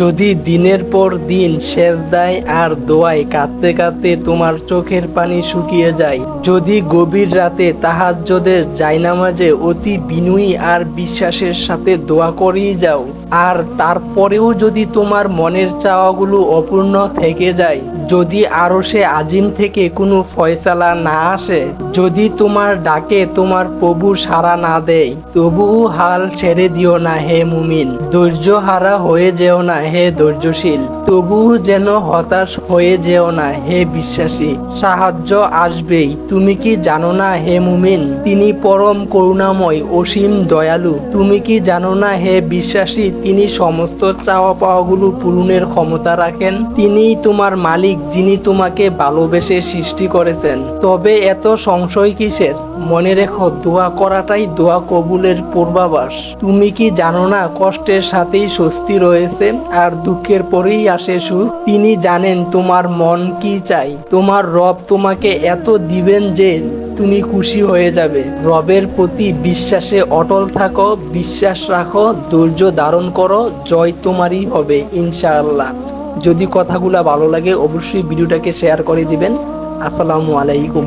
যদি দিনের পর দিন শেষ দেয় আর দোয়ায় কাঁদতে কাঁদতে তোমার চোখের পানি শুকিয়ে যায়, যদি গভীর রাতে তাহাজ্জদের জায়নামাজে অতি বিনয়ী আর বিশ্বাসের সাথে দোয়া করেই যাও। আর তারপরেও যদি তোমার মনের চাওয়াগুলো অপূর্ণ থেকে যায়, যদি আরও সে আজিম থেকে কোনো ফয়সালা না আসে, যদি তোমার ডাকে তোমার প্রভু সাড়া না দেয়, তবুও হাল ছেড়ে দিও না হে মুমিন। ধৈর্য হারা হয়ে যেও না হে ধৈর্যশীল। তবুও যেন হতাশ হয়ে যেও না, হে বিশ্বাসী। সাহায্য আসবেই। তুমি কি জানো না, হে মুমিন? তিনি পরম করুণাময়, অসীম দয়ালু। তুমি কি জানো না, হে বিশ্বাসী, তিনি সমস্ত চাওয়া পাওয়াগুলো পূরণের ক্ষমতা রাখেন? তিনি তোমার মালিক, যিনি তোমাকে ভালোবেসে সৃষ্টি করেছেন। তবে এত সংশয় কিসের? মনে রেখো, দোয়া করাটাই দোয়া কবুলের পূর্বাভাস। তুমি কি জানো না, কষ্টের সাথেই স্বস্তি রয়েছে, আর দুঃখের পরেই আসে সুখ তিনি জানেন তোমার মন কি চাই। তোমার রব তোমাকে এত দিবেন যে তুমি খুশি হয়ে যাবে। রবের প্রতি বিশ্বাসে অটল থাকো, বিশ্বাস রাখো, ধৈর্য ধারণ করো, জয় তোমারই হবে, ইনশাআল্লাহ। যদি কথাগুলো ভালো লাগে, অবশ্যই ভিডিওটাকে শেয়ার করে দিবেন। আসসালামু আলাইকুম।